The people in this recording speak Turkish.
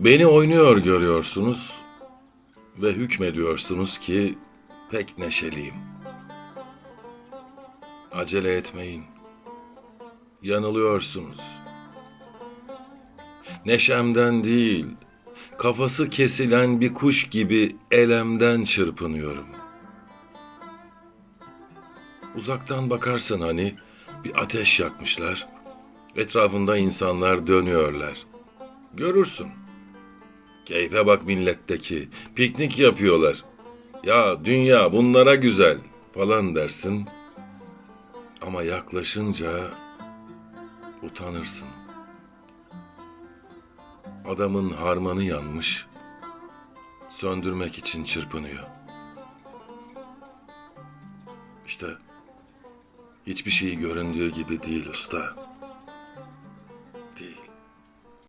Beni oynuyor görüyorsunuz ve hükmediyorsunuz ki pek neşeliyim. Acele etmeyin. Yanılıyorsunuz. Neşemden değil, kafası kesilen bir kuş gibi elemden çırpınıyorum. Uzaktan bakarsın hani bir ateş yakmışlar. Etrafında insanlar dönüyorlar. Görürsün. Keyfe bak milletteki. Piknik yapıyorlar. Ya dünya bunlara güzel falan dersin. Ama yaklaşınca utanırsın. Adamın harmanı yanmış. Söndürmek için çırpınıyor. İşte hiçbir şey göründüğü gibi değil usta.